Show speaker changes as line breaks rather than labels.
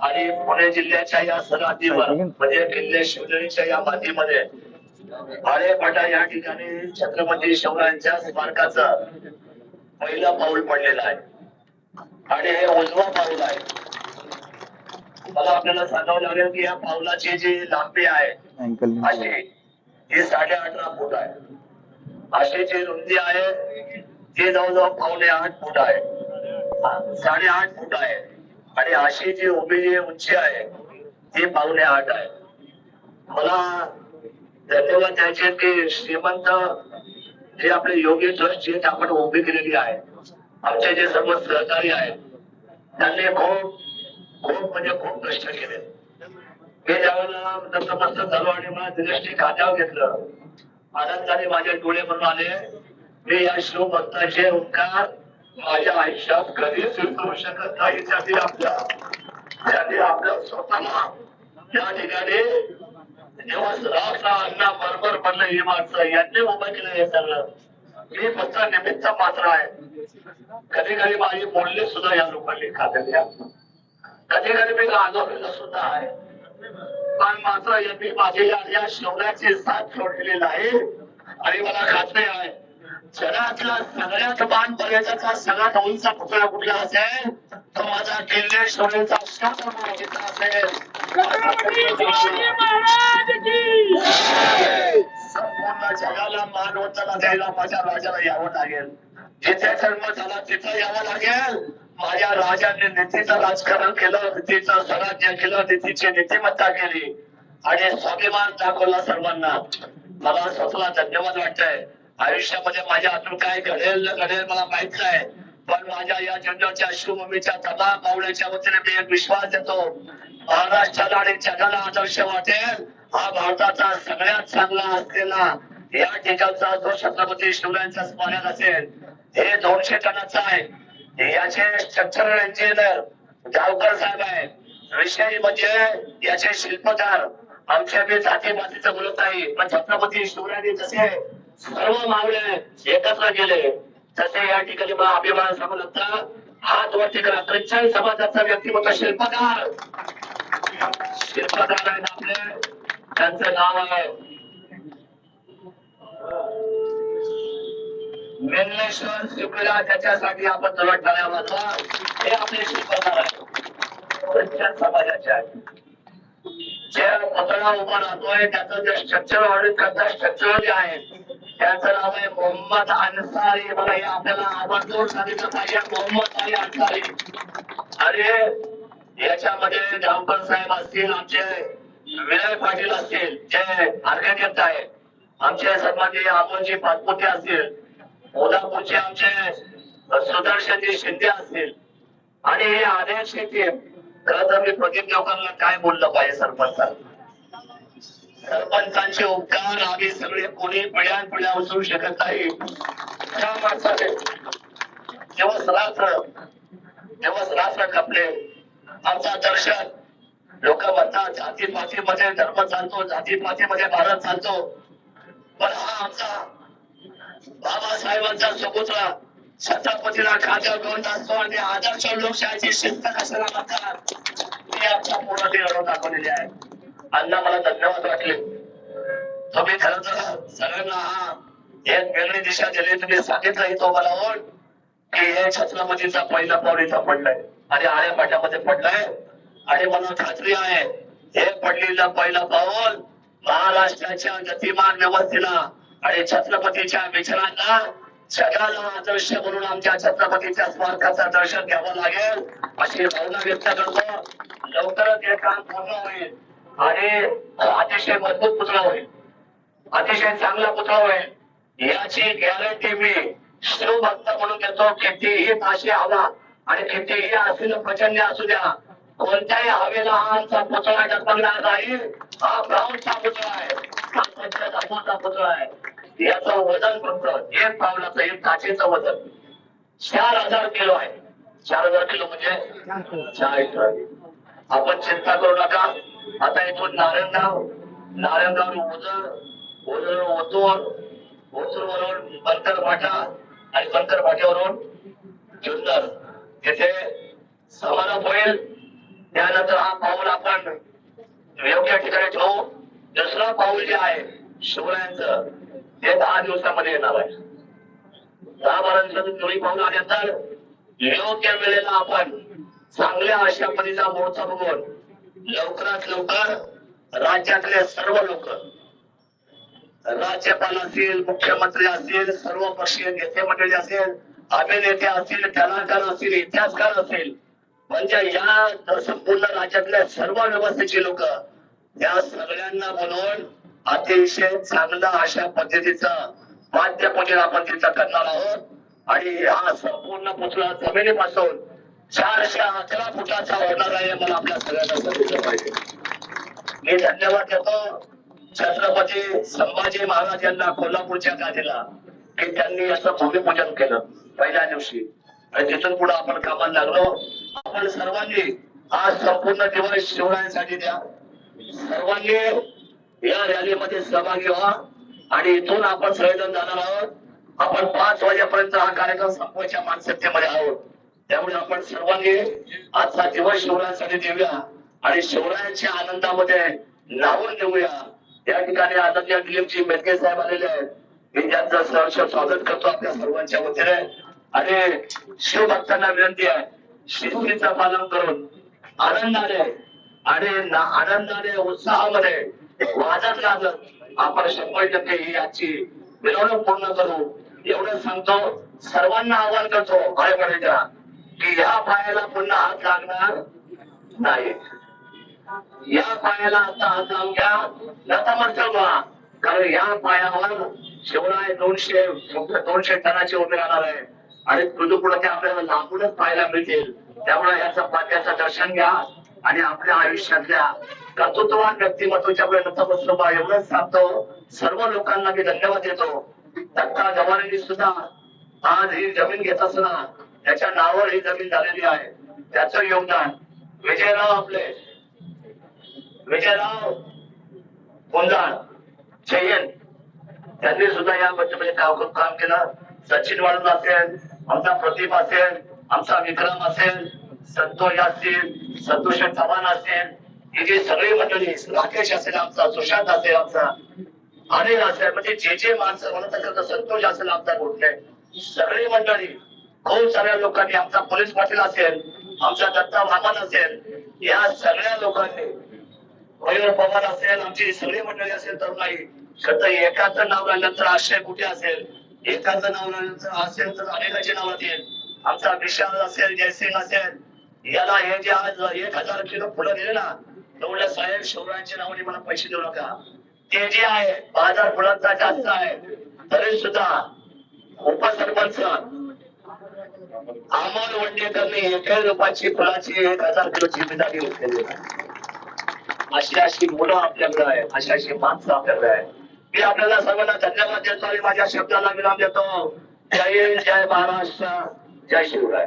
आणि पुणे जिल्ह्याच्या या सरहद्दीवर म्हणजे किल्ले शिवनेरीच्या या मातीमध्ये भाडेपाटा या ठिकाणी छत्रपती शिवरायांच्या स्मारकाचं पहिलं पाऊल पडलेलं आहे. आणि हे उजवं पाऊल आहे. मला आपल्याला सांगावं लागेल की या पाऊलाची जी लांबी आहे अशी ही साडे अठरा फूट आहे. अशी जी रुंदी आहे ती जवळजवळ पावणे आठ फूट आहे. साडेआठ फूट आहे. आणि अशी जी उभी जी उंची आहे ती पावणे आठ आहे. मला धन्यवाद द्यायचे की श्रीमंत जे आपले योगी ट्रस्ट जी आपण उभी केलेली आहे आमचे जे सर्व सहकारी आहेत त्यांनी खूप खूप म्हणजे खूप कष्ट केले. हे ज्यावेळेला नतमस्तक झालो आणि मला दिनेशने खात्यावर घेतलं आनंदाने माझे डोळे म्हणून आले. मी या शिवभक्ताचे उपकार माझ्या आयुष्यात कधीच विसरू शकत नाही त्याने आपल्या त्याने आपल्या स्वतःला त्या ठिकाणी जेव्हा रामचा अण्णा बरोबर बनलं ही माणसं यांनी उभं केलं हे सगळं. मी फक्त निमित्त मात्र आहे. कधी कधी माझी बोलणी सुद्धा या लोकांनी खाल्लेली कधी कधी मी रागवलेलं सुद्धा आहे. पण मात्र यांनी माझी या या शौर्याची साथ सोडलेली नाही आणि मला खात्री आहे जगातला सगळ्यात मान पर्यटनाचा सगळ्यात उंच पुतळा कुठला असेल? तो माझा किल्ले शौर्याचा शास्त्र संपूर्ण जगाला मान वंदना द्यायला माझ्या राजाला यावं लागेल. जिथे जन्म झाला तिथं यावं लागेल. माझ्या राजाने नीतीचं राजकारण केलं नीतीचं स्वराज्य केलं नीतीची नीतिमत्ता केली. आणि स्वाभिमान दाखवला सर्वांना. मला स्वतःला धन्यवाद वाटतंय. आयुष्यामध्ये माझ्या हातून काय घडेल न घडेल मला माहीत नाही. पण माझ्या या जुन्नरच्या शिवभूमीच्या तथा पाहुण्याच्या वतीने मी एक विश्वास देतो. महाराष्ट्राला आणि जगाला आदर्श वाटेल. हा भारताचा सगळ्यात चांगला असलेला या ठिकाणचा जो छत्रपती शिवरायांचा स्मारक असेल हे दोनशे टनाचं आहे. याचे स्ट्रक्चरल इंजिनियर गावकर साहेब आहे. विषय म्हणजे याचे शिल्पकार. आमच्या बी जाती मातीचं बोलत नाही पण छत्रपती शिवरायांनी जसे सर्व मावळे एकत्र केले. तसे या ठिकाणी अभिमान सांगू हात वरती करा. ख्रिश्चन समाजाचा व्यक्तिमत्व शिल्पकार. शिल्पकार आहेत आपले. त्यांचं नाव आहे मेल्लेश्वर शिवला त्याच्यासाठी आपण दरड टाळ्या हे आपले शिल्पकार आहे ख्रिश्चन समाजाचे आहे जे पुतळा उभा राहतोय त्याचं जे स्ट्रक्चर ऑडिट करता स्ट्रक्चर जे आहे त्यांचं नाव आहे मोहम्मद अन्सारी. मला हे आपल्याला आवर्जून सांगितलं पाहिजे. मोहम्मद अली अन्सारी. अरे याच्यामध्ये गावकर साहेब असतील आमचे विनय पाटील असतील जे आर्किटेक्ट आहे आमचे सन्माननीय अमोलजी पाचपुते असतील. उदापूरचे आमचे सुदर्शनजी शिंदे असतील. आणि हे अनेक शेती खरं तर मी प्रदीप लोकांना काय बोललं पाहिजे सरपंचाला? सरपंचांचे उपकार आम्ही सगळे कोणी पिढ्यान पिढ्या उचलू शकत नाही. त्या माणसाने दिवस रात्र दिवस रात्र खपले आमचा दर्शन लोक म्हणतात जाती पातीमध्ये धर्म चालतो जाती पातीमध्ये भारत चालतो. पण हा आमचा बाबासाहेबांचा सुपुत्रा छत्रपतीला खात्यावर घेऊन असतो आणि आदर्श लोकशाहीची शिस्त कशाला म्हणतात? हे आमच्या पूर्ण लढवून दाखवलेले आहे. अण्णा मला धन्यवाद वाटले. तुम्ही खरं तर सगळ्यांना हा एक वेगळी दिशा दिली. तुम्ही सांगितलं तो मला ओढ की हे छत्रपतीचा पहिला पाऊल इथं पडलाय. आणि आळ्या पाट्यामध्ये पडलाय. आणि मला खात्री आहे हे पडलेलं पहिलं पाऊल महाराष्ट्राच्या गतिमान व्यवस्थेला आणि छत्रपतीच्या विचारांना जगाला आदर्श म्हणून आमच्या छत्रपतीच्या स्मारकाचं दर्शन घ्यावं लागेल अशी भावना व्यक्त करतो. लवकरच हे काम पूर्ण होईल. आणि अतिशय मजबूत पुतळा होईल. अतिशय चांगला पुतळा होईल. याची गॅरंटी मी शिवभक्त म्हणून देतो कितीही ताशी हवा आणि कितीही असलेलं प्रचंड असू द्या कोणत्याही हवेला हा पुतळा टपकणार नाही हा ब्राऊनचा पुतळा आहे. हा पंचधातूचा पुतळा आहे. याचं वजन फक्त एक पावलाचं एक काचेचं वजन. चार हजार किलो आहे. चार हजार किलो म्हणजे आपण चिंता करू नका. आता इथून नारायणगाव नारायणगाव ओझर ओझर ओतोर ओतूर वरून बनकर फाटा आणि बनकर फाट्यावरून जुन्नर. तिथे समारोप होईल. त्यानंतर हा पाऊल आपण योग्य ठिकाणी ठेवू. दुसरं पाऊल जे आहे शिवरायांचं ते दहा दिवसामध्ये येणार आहे. दहा बारा दिवसातून दोन्ही पाऊल आल्यानंतर योग्य वेळेला आपण चांगल्या अशा पद्धतीचा मोर्चा बघून लवकरात लवकर राज्यातले सर्व लोक राज्यपाल असतील मुख्यमंत्री असतील सर्व पक्षीय नेते मंडळी असेल अभिनेते असतील कलाकार असतील इतिहासकार असतील म्हणजे या संपूर्ण राज्यातल्या सर्व व्यवस्थेची लोक या सगळ्यांना बोलवून अतिशय चांगला अशा पद्धतीचा माध्यपूजन आपण तिथं करणार आहोत. आणि हा संपूर्ण पुतळा जमिनीपासून चारशे अकरा फुटाचा होणार आहे मला आपल्या सगळ्यांना सांगितलं पाहिजे. मी धन्यवाद देतो छत्रपती संभाजी महाराज यांना कोल्हापूरच्या गादीला की त्यांनी याचं भूमिपूजन केलं पहिल्या दिवशी. आणि तिथून पुढे आपण कामाला लागलो. आपण सर्वांनी आज संपूर्ण दिवस शिवरायांसाठी द्या. सर्वांनी या रॅलीमध्ये सहभागी व्हा. आणि इथून आपण सगळेजण जाणार आहोत. आपण पाच वाजेपर्यंत हा कार्यक्रम संपवायच्या मानसिकतेमध्ये आहोत. त्यामुळे आपण सर्वांनी आजचा दिवस शिवरायांसाठी देऊया आणि शिवरायांच्या आनंदामध्ये लावून देऊया त्या ठिकाणी आदरणीय दिलीपजी मेटके साहेब आलेले आहेत. मी त्यांचं सहर्ष स्वागत करतो आपल्या सर्वांच्या वतीने. आणि शिवभक्तांना विनंती आहे शिस्तीचं पालन करून आनंदाने आणि आनंदाने उत्साहामध्ये वाजत गाजत आपण शंभर टक्के ही आजची मिरवणूक पूर्ण करू. एवढं सांगतो सर्वांना आवाहन करतो भाई म्हणायच्या की या पायाला पुन्हा हात लागणार नाही. या पायाला आता हात लावून घ्या. नतमस्तक व्हा कारण या पायावर शिवराय दोनशे दोनशे टनाचे उभे राहणार आहे. आणि पुढे ते आपल्याला लांबूनच पाहायला मिळतील. त्यामुळे याचा पात्याचं दर्शन घ्या आणि आपल्या आयुष्यातल्या कर्तृत्ववान व्यक्तिमत्वाच्या पुढे नतमस्तक व्हा एवढंच सांगतो. सर्व लोकांना मी धन्यवाद देतो. दत्ता गवारींनी सुद्धा आज ही जमीन घेत असताना त्याच्या नावावर ही जमीन झालेली आहे. त्याचं योगदान विजयराव आपले. विजयराव गोंजाळ जयन त्यांनी सुद्धा या बच्चमध्ये काम काम केलं. सचिन वाळून असेल आमचा प्रदीप असेल आमचा विक्रम असेल संतोष असतील संतोष चव्हाण असेल. ही जी सगळी मंडळी राकेश असेल आमचा सुशांत असेल आमचा अनिल असेल म्हणजे जे जे माणसं म्हणत असेल तर संतोष असेल आमचा कुठले. सगळी मंडळी खूप साऱ्या लोकांनी आमचा पोलीस पाटील असेल आमचा दत्ता वामन असेल या सगळ्या लोकांनी. मयूर पवार असेल आमची सगळी मंडळी असेल तर नाही. एकाचं नाव राहिल्यानंतर आश्रय कुठे असेल? एकाचं नाव राहिल्यानंतर असेल तर अनेकाचे नाव येतील आमचा विशाल असेल जयसिंग असेल याला हे जे आज एक हजार किलो फुलं दिले ना तेवढ्या साहेब शिवरायांच्या नावाने मला पैसे देऊ नका. ते जे आहे बाजार फुलांचा जास्त आहे तरी सुद्धा उपसरपंच अमोल वंडेकरने एका रुपयाची फळाची एक हजार किलो जिम्मेदारी घेतलेली अशी अशी मुलं आपल्याकडे आहे अशी अशी माणसं आपल्याकडे आहे मी आपल्याला सर्वांना धन्यवाद देतो आणि माझ्या शब्दाला विराम देतो. जय हिंद जय महाराष्ट्र जय शिवराय.